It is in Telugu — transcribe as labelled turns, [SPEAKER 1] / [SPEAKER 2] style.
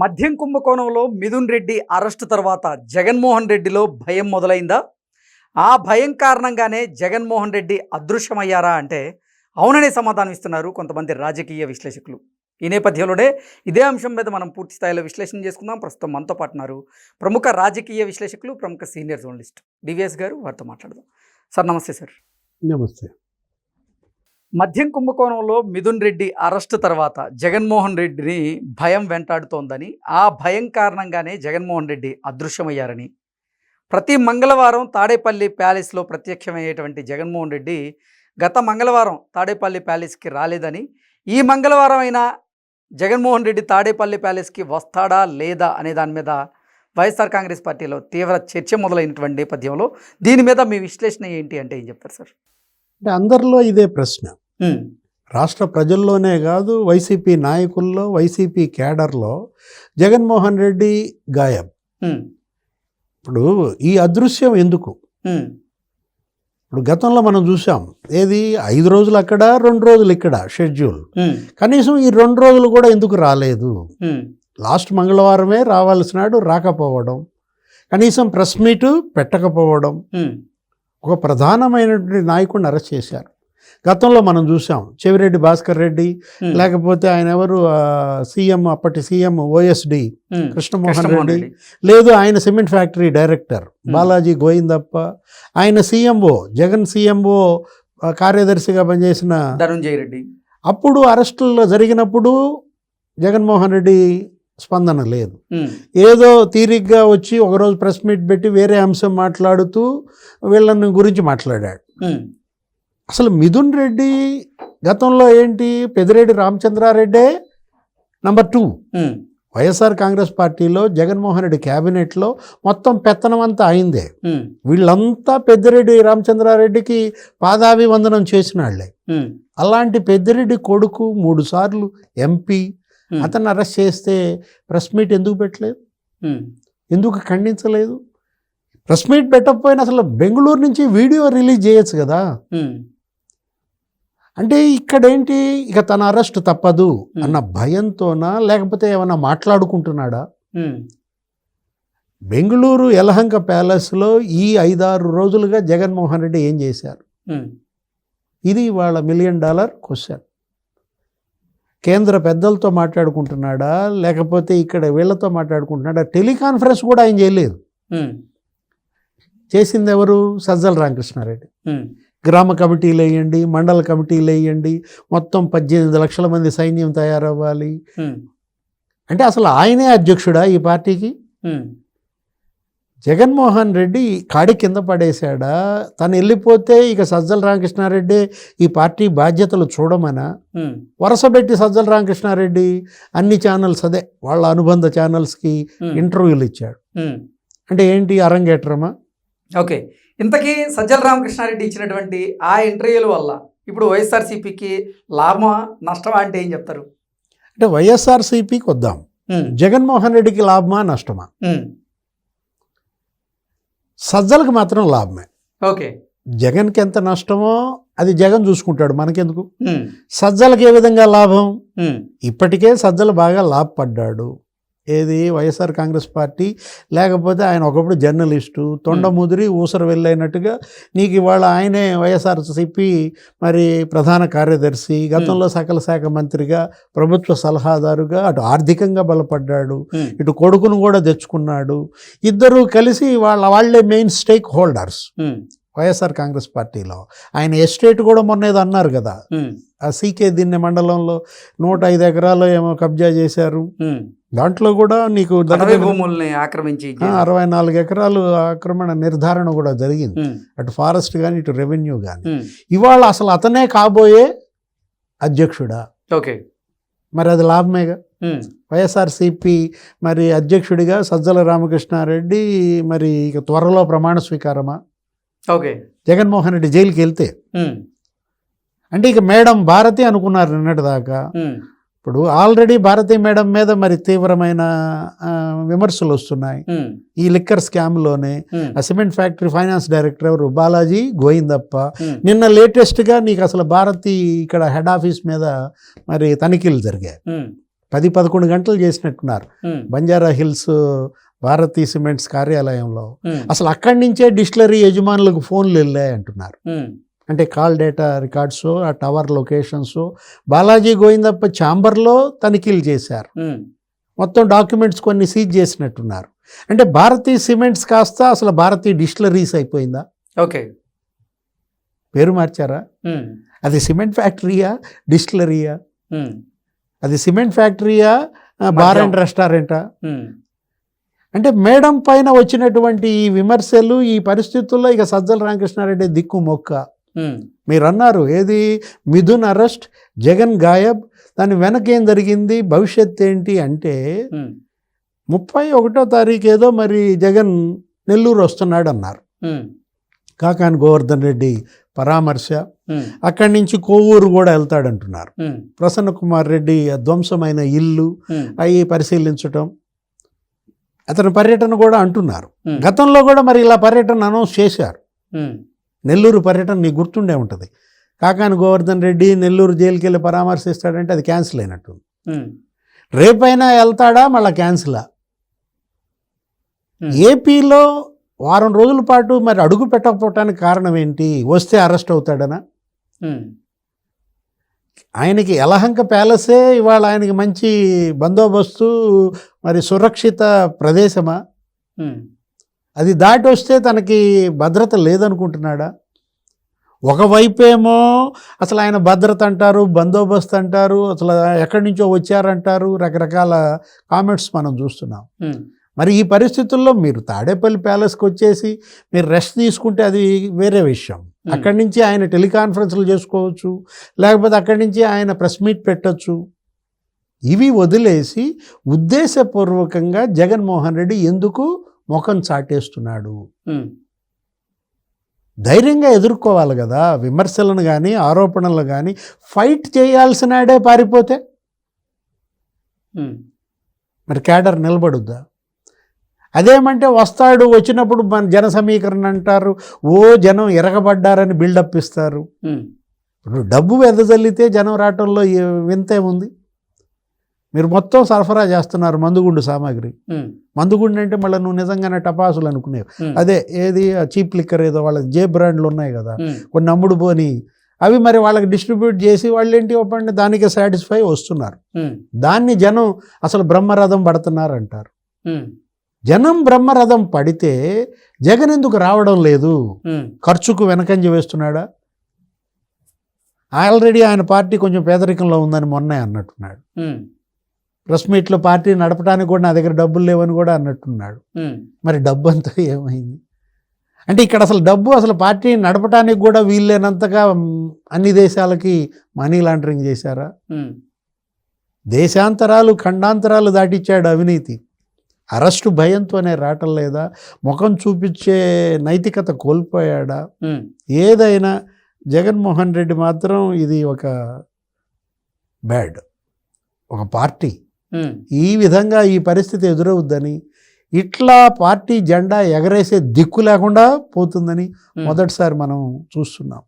[SPEAKER 1] మద్యం కుంభకోణంలో మిథున్ రెడ్డి అరెస్టు తర్వాత జగన్మోహన్ రెడ్డిలో భయం మొదలైందా? ఆ భయం కారణంగానే జగన్మోహన్ రెడ్డి అదృశ్యమయ్యారా అంటే అవుననే సమాధానం ఇస్తున్నారు కొంతమంది రాజకీయ విశ్లేషకులు. ఈ నేపథ్యంలోనే ఇదే అంశం మీద మనం పూర్తి స్థాయిలో విశ్లేషణ చేసుకుందాం. ప్రస్తుతం మనతో పాటున్నారు ప్రముఖ రాజకీయ విశ్లేషకులు ప్రముఖ సీనియర్ జర్నలిస్ట్ డివిఎస్ గారు. వారితో మాట్లాడదాం. సార్ నమస్తే సార్.
[SPEAKER 2] నమస్తే.
[SPEAKER 1] మద్యం కుంభకోణంలో మిథున్ రెడ్డి అరెస్ట్ తర్వాత జగన్మోహన్ రెడ్డిని భయం వెంటాడుతోందని ఆ భయం కారణంగానే జగన్మోహన్ రెడ్డి అదృశ్యమయ్యారని. ప్రతి మంగళవారం తాడేపల్లి ప్యాలెస్లో ప్రత్యక్షమయ్యేటువంటి జగన్మోహన్ రెడ్డి గత మంగళవారం తాడేపల్లి ప్యాలెస్కి రాలేదని ఈ మంగళవారం అయినా జగన్మోహన్ రెడ్డి తాడేపల్లి ప్యాలెస్కి వస్తాడా లేదా అనే దాని మీద వైఎస్ఆర్ కాంగ్రెస్ పార్టీలో తీవ్ర చర్చ మొదలైనటువంటి నేపథ్యంలో దీని మీద మీ విశ్లేషణ ఏంటి అంటే ఏం చెప్తారు సార్?
[SPEAKER 2] అంటే అందరిలో ఇదే ప్రశ్న. రాష్ట్ర ప్రజల్లోనే కాదు వైసీపీ నాయకుల్లో వైసీపీ కేడర్లో జగన్మోహన్ రెడ్డి గాయం. ఇప్పుడు ఈ అదృశ్యం ఎందుకు? ఇప్పుడు గతంలో మనం చూసాం ఏది ఐదు రోజులు అక్కడ రెండు రోజులు ఇక్కడ షెడ్యూల్. కనీసం ఈ రెండు రోజులు కూడా ఎందుకు రాలేదు? లాస్ట్ మంగళవారమే రావాల్సినాడు రాకపోవడం కనీసం ప్రెస్ మీటు పెట్టకపోవడం ఒక ప్రధానమైనటువంటి నాయకుడిని అరెస్ట్ చేశారు. గతంలో మనం చూసాం చెవిరెడ్డి భాస్కర్ రెడ్డి లేకపోతే ఆయన ఎవరు సీఎం అప్పటి సీఎం ఓఎస్డి కృష్ణమోహన్ రెడ్డి. లేదు ఆయన cement factory director Balaji Govindappa ఆయన సీఎంఓ జగన్ సీఎంఓ కార్యదర్శిగా పనిచేసిన
[SPEAKER 1] ధనుంజయ రెడ్డి.
[SPEAKER 2] అప్పుడు అరెస్టుల్లో జరిగినప్పుడు జగన్మోహన్ రెడ్డి స్పందన లేదు. ఏదో తీరిగ్గా వచ్చి ఒకరోజు ప్రెస్ మీట్ పెట్టి వేరే అంశం మాట్లాడుతూ వీళ్ళని గురించి మాట్లాడాడు. అసలు మిథున్ రెడ్డి గతంలో ఏంటి? పెదిరెడ్డి రామచంద్రారెడ్డే? Number two
[SPEAKER 1] um,
[SPEAKER 2] YSR Congress పార్టీలో జగన్మోహన్ రెడ్డి క్యాబినెట్లో మొత్తం పెత్తనం అంతా అయిందే.
[SPEAKER 1] ఉమ్,
[SPEAKER 2] వీళ్ళంతా పెద్దిరెడ్డి రామచంద్రారెడ్డికి పాదాభివందనం చేసిన వాళ్ళే
[SPEAKER 1] ఉమ్,
[SPEAKER 2] అలాంటి పెద్దిరెడ్డి కొడుకు మూడు సార్లు ఎంపీ
[SPEAKER 1] ఉమ్,
[SPEAKER 2] అతన్ని అరెస్ట్ చేస్తే ప్రెస్ మీట్ ఎందుకు పెట్టలేదు? ఎందుకు ఖండించలేదు? ప్రెస్ మీట్ పెట్టకపోయినా అసలు బెంగళూరు నుంచి వీడియో రిలీజ్ చేయొచ్చు కదా. అంటే ఇక్కడ ఏంటి ఇక తన అరెస్ట్ తప్పదు అన్న భయంతోనా? లేకపోతే ఏమన్నా మాట్లాడుకుంటున్నాడా? బెంగళూరు యలహంక ప్యాలెస్లో ఈ ఐదారు రోజులుగా జగన్మోహన్ రెడ్డి ఏం చేశారు? ఇది వాళ్ళ మిలియన్ డాలర్ క్వశ్చన్. కేంద్ర పెద్దలతో మాట్లాడుకుంటున్నాడా? లేకపోతే ఇక్కడ వీళ్ళతో మాట్లాడుకుంటున్నాడా? టెలికాన్ఫరెన్స్ కూడా ఆయన చేయలేదు. చేసింది ఎవరు? సజ్జల రామకృష్ణారెడ్డి. గ్రామ కమిటీలు వేయండి మండల కమిటీలు వేయండి మొత్తం పద్దెనిమిది లక్షల మంది సైన్యం తయారవ్వాలి. అంటే అసలు ఆయనే అధ్యక్షుడా ఈ పార్టీకి? జగన్మోహన్ రెడ్డి కాడి కింద పడేశాడా? తను వెళ్ళిపోతే ఇక సజ్జల రామకృష్ణారెడ్డి ఈ పార్టీ బాధ్యతలు చూడమనా?
[SPEAKER 1] ఉమ్,
[SPEAKER 2] వరుసపెట్టి సజ్జల రామకృష్ణారెడ్డి అన్ని ఛానల్స్ అదే వాళ్ళ అనుబంధ ఛానల్స్కి ఇంటర్వ్యూలు ఇచ్చాడు. అంటే ఏంటి అరంగేట్రమా?
[SPEAKER 1] ఓకే. ఇంతకీ సజ్జల రామకృష్ణారెడ్డి ఇచ్చినటువంటి ఆ ఇంటర్వ్యూల వల్ల ఇప్పుడు వైఎస్ఆర్సీపీకి లాభమా నష్టమా అంటే ఏం చెప్తారు?
[SPEAKER 2] అంటే వైఎస్ఆర్సీపీకి వద్దాం. జగన్మోహన్ రెడ్డికి లాభమా నష్టమా? సజ్జలకు మాత్రం లాభమే.
[SPEAKER 1] ఓకే.
[SPEAKER 2] జగన్కి ఎంత నష్టమో అది జగన్ చూసుకుంటాడు. మనకెందుకు? సజ్జలకు ఏ విధంగా లాభం? ఇప్పటికే సజ్జలు బాగా లాభపడ్డాడు. ఏది? YSR Congress party. లేకపోతే ఆయన ఒకప్పుడు జర్నలిస్టు. తొండముదిరి ఊసర వెళ్ళైనట్టుగా నీకు ఇవాళ ఆయనే వైఎస్ఆర్సిపి మరి ప్రధాన కార్యదర్శి గతంలో సకల శాఖ మంత్రిగా ప్రభుత్వ సలహాదారుగా అటు ఆర్థికంగా బలపడ్డాడు. ఇటు కొడుకును కూడా తెచ్చుకున్నాడు. ఇద్దరు కలిసి వాళ్ళ వాళ్ళే main stakeholders. YSR Congress పార్టీలో. ఆయన ఎస్టేట్ కూడా మొన్న ఏదో అన్నారు కదా. ఆ సీకే దిన్నె మండలంలో నూట ఐదు ఎకరాలు ఏమో కబ్జా చేశారు. దాంట్లో కూడా నీకు
[SPEAKER 1] భూముల్ని ఆక్రమించి
[SPEAKER 2] అరవై నాలుగు ఎకరాలు ఆక్రమణ నిర్ధారణ కూడా జరిగింది. అటు ఫారెస్ట్ కానీ ఇటు రెవెన్యూ కానీ ఇవాళ అసలు అతనే కాబోయే అధ్యక్షుడా?
[SPEAKER 1] ఓకే.
[SPEAKER 2] మరి అది లాభమేగా? వైఎస్ఆర్సిపి మరి అధ్యక్షుడిగా సజ్జల రామకృష్ణారెడ్డి మరి ఇక త్వరలో ప్రమాణ స్వీకారమా?
[SPEAKER 1] ఓకే.
[SPEAKER 2] జగన్మోహన్ రెడ్డి జైలుకి వెళ్తే. అంటే ఇక మేడం భారతి అనుకున్నారు నిన్నటి దాకా.
[SPEAKER 1] ఉమ్,
[SPEAKER 2] ఇప్పుడు ఆల్రెడీ భారతి మేడం మీద మరి తీవ్రమైన విమర్శలు వస్తున్నాయి. ఈ లిక్కర్ స్కామ్లోనే ఆ సిమెంట్ ఫ్యాక్టరీ ఫైనాన్స్ డైరెక్టర్ ఎవరు? బాలాజీ గోయిందప్ప నిన్న లేటెస్ట్గా నీకు అసలు భారతి ఇక్కడ హెడ్ ఆఫీస్ మీద మరి తనిఖీలు జరిగాయి. పది పదకొండు గంటలు చేసినట్టున్నారు. బంజారా హిల్స్ భారతీ సిమెంట్స్ కార్యాలయంలో
[SPEAKER 1] ఉమ్,
[SPEAKER 2] అసలు అక్కడి నుంచే డిస్టిలరీ యజమానులకు ఫోన్లు వెళ్ళాయి అంటున్నారు.
[SPEAKER 1] ఉమ్,
[SPEAKER 2] అంటే కాల్ డేటా రికార్డ్స్ ఆ టవర్ లొకేషన్స్ బాలాజీ గోవిందప్ప ఛాంబర్లో తనిఖీలు చేశారు.
[SPEAKER 1] ఉమ్,
[SPEAKER 2] మొత్తం డాక్యుమెంట్స్ కొన్ని సీజ్ చేసినట్టున్నారు. అంటే భారతీ సిమెంట్స్ కాస్త అసలు భారతీ డిస్టిలరీస్ అయిపోయిందా?
[SPEAKER 1] ఓకే
[SPEAKER 2] పేరు మార్చారా? అది సిమెంట్ ఫ్యాక్టరీయా? డిస్టిలరీయా? అది సిమెంట్ ఫ్యాక్టరీయా? బార్ అండ్ రెస్టారెంటా? అంటే మేడం పైన వచ్చినటువంటి ఈ విమర్శలు ఈ పరిస్థితుల్లో ఇక సజ్జల రామకృష్ణారెడ్డి దిక్కు మొక్క. మీరు అన్నారు ఏది? మిథున్ అరెస్ట్ జగన్ గాయబ్ దాని వెనక ఏం జరిగింది? భవిష్యత్ ఏంటి అంటే ముప్పై ఒకటో తారీఖు ఏదో మరి జగన్ నెల్లూరు వస్తున్నాడు అన్నారు కాకాని గోవర్ధన్ రెడ్డి పరామర్శ. అక్కడి నుంచి కోవూరు కూడా వెళ్తాడంటున్నారు. ప్రసన్న కుమార్ రెడ్డి ధ్వంసమైన ఇల్లు అవి పరిశీలించటం. అతని పర్యటన కూడా అంటున్నారు. గతంలో కూడా మరి ఇలా పర్యటన అనౌన్స్ చేశారు. నెల్లూరు పర్యటన నీకు గుర్తుండే ఉంటుంది. కాకాని గోవర్ధన్ రెడ్డి నెల్లూరు జైలుకి వెళ్ళి పరామర్శిస్తాడంటే అది క్యాన్సిల్ అయినట్టు
[SPEAKER 1] ఉమ్,
[SPEAKER 2] రేపైనా వెళ్తాడా? మళ్ళీ క్యాన్సిలా? ఏపీలో వారం రోజుల పాటు మరి అడుగు పెట్టకపోవటానికి కారణం ఏంటి? వస్తే అరెస్ట్ అవుతాడనా? ఆయనకి యలహంక ప్యాలెసే ఇవాళ ఆయనకి మంచి బందోబస్తు మరి సురక్షిత ప్రదేశమా? అది దాటి వస్తే తనకి భద్రత లేదనుకుంటున్నాడా? ఒకవైపేమో అసలు ఆయన భద్రత అంటారు బందోబస్తు అంటారు అసలు ఎక్కడి నుంచో వచ్చారంటారు రకరకాల కామెంట్స్ మనం చూస్తున్నాం. మరి ఈ పరిస్థితుల్లో మీరు తాడేపల్లి ప్యాలెస్కి వచ్చేసి మీరు రెస్ట్ తీసుకుంటే అది వేరే విషయం. అక్కడి నుంచి ఆయన టెలికాన్ఫరెన్స్లు చేసుకోవచ్చు లేకపోతే అక్కడి నుంచి ఆయన ప్రెస్ మీట్ పెట్టొచ్చు. ఇవి వదిలేసి ఉద్దేశపూర్వకంగా జగన్మోహన్ రెడ్డి ఎందుకు ముఖం చాటేస్తున్నాడు? ధైర్యంగా ఎదుర్కోవాలి కదా విమర్శలను కానీ ఆరోపణలు కానీ ఫైట్ చేయాల్సినాడే పారిపోతే. మరి క్యాడర్ నిలబడుద్దా? అదేమంటే వస్తాడు వచ్చినప్పుడు మన జన సమీకరణ అంటారు ఓ జనం ఎరగబడ్డారని బిల్డప్ ఇస్తారు. ఇప్పుడు డబ్బు వెదజల్లితే జనం రావటంలో ఏ- వింతే ఉంది మీరు మొత్తం సరఫరా చేస్తున్నారు మందుగుండు సామాగ్రి. మందుగుండు అంటే మళ్ళీ నువ్వు నిజంగానే టపాసులు అనుకునేవి. అదే ఏది చీప్ లిక్కర్ ఏదో వాళ్ళ జే బ్రాండ్లు ఉన్నాయి కదా. కొన్ని అమ్ముడు పోని. అవి మరి వాళ్ళకి డిస్ట్రిబ్యూట్ చేసి వాళ్ళు ఏంటి ఒప్పండి? దానికి సాటిస్ఫై వస్తున్నారు. దాన్ని జనం అసలు బ్రహ్మరథం పడుతున్నారు అంటారు జనం బ్రహ్మరథం పడితే జగన్ ఎందుకు రావడం లేదు? ఖర్చుకు వెనకంజ వేస్తున్నాడా? ఆల్రెడీ ఆయన పార్టీ కొంచెం పేదరికంలో ఉందని మొన్నే అన్నట్టున్నాడు. ప్రెస్ మీట్లో పార్టీ నడపడానికి కూడా నా దగ్గర డబ్బులు లేవని కూడా అన్నట్టున్నాడు. మరి డబ్బు అంతా ఏమైంది? అంటే ఇక్కడ అసలు డబ్బు అసలు పార్టీ నడపడానికి కూడా వీల్లేనంతగా అన్ని దేశాలకి మనీ లాండరింగ్ చేశారా? దేశాంతరాలు ఖండాంతరాలు దాటిచ్చాడు అవినీతి. అరెస్టు భయంతోనే రావటం లేదా? ముఖం చూపించే నైతికత కోల్పోయాడా? ఏదైనా జగన్మోహన్ రెడ్డి మాత్రం ఇది ఒక బ్యాడ్. ఒక పార్టీ. ఈ విధంగా ఈ పరిస్థితి ఎదురవుద్దని ఇట్లా పార్టీ జెండా ఎగరేసే దిక్కు లేకుండా పోతుందని. మొదటిసారి మనం చూస్తున్నాం.